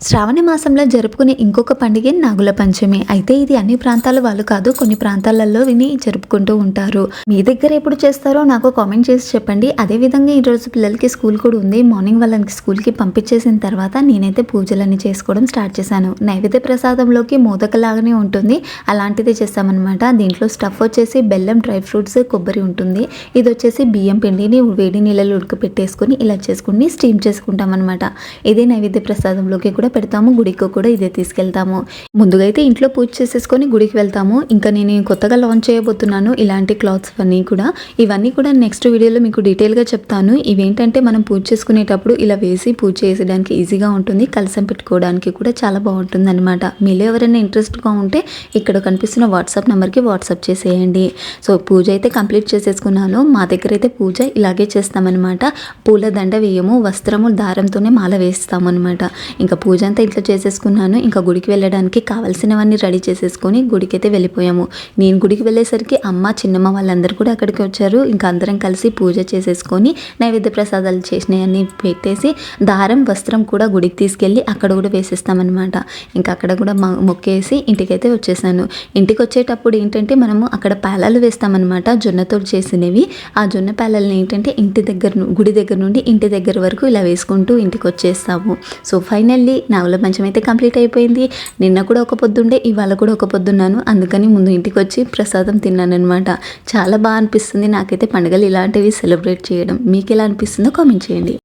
శ్రావణ మాసంలో జరుపుకునే ఇంకొక పండుగ నాగుల పంచమి. అయితే ఇది అన్ని ప్రాంతాల వాళ్ళు కాదు కొన్ని ప్రాంతాలలో విని జరుపుకుంటూ ఉంటారు. మీ దగ్గర ఎప్పుడు చేస్తారో నాకు కామెంట్ చేసి చెప్పండి. అదే విధంగా పిల్లలకి స్కూల్ కూడా ఉంది. మార్నింగ్ వాళ్ళకి స్కూల్కి పంపించేసిన తర్వాత నేనైతే పూజలన్నీ చేసుకోవడం స్టార్ట్ చేశాను. నైవేద్య ప్రసాదంలోకి మోదకలాగానే ఉంటుంది. అలాంటిదే చేస్తామన్నమాట. దీంట్లో స్టఫ్ వచ్చేసి బెల్లం డ్రై ఫ్రూట్స్ కొబ్బరి ఉంటుంది. ఇది వచ్చేసి బియ్యం పిండిని వేడి నీళ్ళలో ఉడకపెట్టేసుకొని ఇలా చేసుకుని స్టీమ్ చేసుకుంటాం అనమాట ఇదే నైవేద్య ప్రసాదంలోకి కూడా పెడతాము గుడికి కూడా ఇదే తీసుకెళ్తాము. ముందుగా అయితే ఇంట్లో పూజ చేసేసుకొని గుడికి వెళ్తాము. ఇంకా నేను కొత్తగా లాంచ్ చేయబోతున్నాను ఇలాంటి క్లాత్స్ అన్నీ కూడా. ఇవన్నీ కూడా నెక్స్ట్ వీడియోలో మీకు డీటెయిల్గా చెప్తాను. ఇవేంటంటే మనం పూజ చేసుకునేటప్పుడు ఇలా వేసి పూజ చేసేయడానికి ఈజీగా ఉంటుంది. కలసం పెట్టుకోవడానికి కూడా చాలా బాగుంటుంది అనమాట మీలో ఎవరైనా ఇంట్రెస్ట్గా ఉంటే ఇక్కడ కనిపిస్తున్న వాట్సాప్ నెంబర్కి వాట్సాప్ చేసేయండి. సో పూజ అయితే కంప్లీట్ చేసేసుకున్నాను. మా దగ్గర అయితే పూజ ఇలాగే చేస్తామన్నమాట. పూల దండ వేయము వస్త్రము దారంతోనే మాల వేస్తామన్నమాట. ఇంకా పూజ అంతా ఇంట్లో చేసేసుకున్నాను. ఇంకా గుడికి వెళ్ళడానికి కావాల్సినవన్నీ రెడీ చేసేసుకొని గుడికి అయితే వెళ్ళిపోయాము. నేను గుడికి వెళ్ళేసరికి అమ్మ చిన్నమ్మ వాళ్ళందరూ కూడా అక్కడికి వచ్చారు. ఇంకా అందరం కలిసి పూజ చేసేసుకొని నైవేద్య ప్రసాదాలు చేసినవన్నీ పెట్టేసి దారం వస్త్రం కూడా గుడికి తీసుకెళ్ళి అక్కడ కూడా వేసేస్తామన్నమాట. ఇంకా అక్కడ కూడా మొక్కేసి ఇంటికైతే వచ్చేసాను. ఇంటికి వచ్చేటప్పుడు ఏంటంటే మనము అక్కడ పేలాలు వేస్తామన్నమాట. జొన్నతో చేసినవి. ఆ జొన్న పేలాలను ఏంటంటే ఇంటి దగ్గర గుడి దగ్గర నుండి ఇంటి దగ్గర వరకు ఇలా వేసుకుంటూ ఇంటికి వచ్చేస్తాము. సో ఫైనల్లీ నాగుల పంచమి అయితే కంప్లీట్ అయిపోయింది. నిన్న కూడా ఒక పొద్దుండే ఇవాళ కూడా ఒక పొద్దున్నాను. అందుకని ముందు ఇంటికి వచ్చి ప్రసాదం తిన్నానమాట చాలా బాగా అనిపిస్తుంది. నాకైతే పండుగలు ఇలాంటివి సెలబ్రేట్ చేయడం. మీకు ఎలా అనిపిస్తుందో కామెంట్ చేయండి.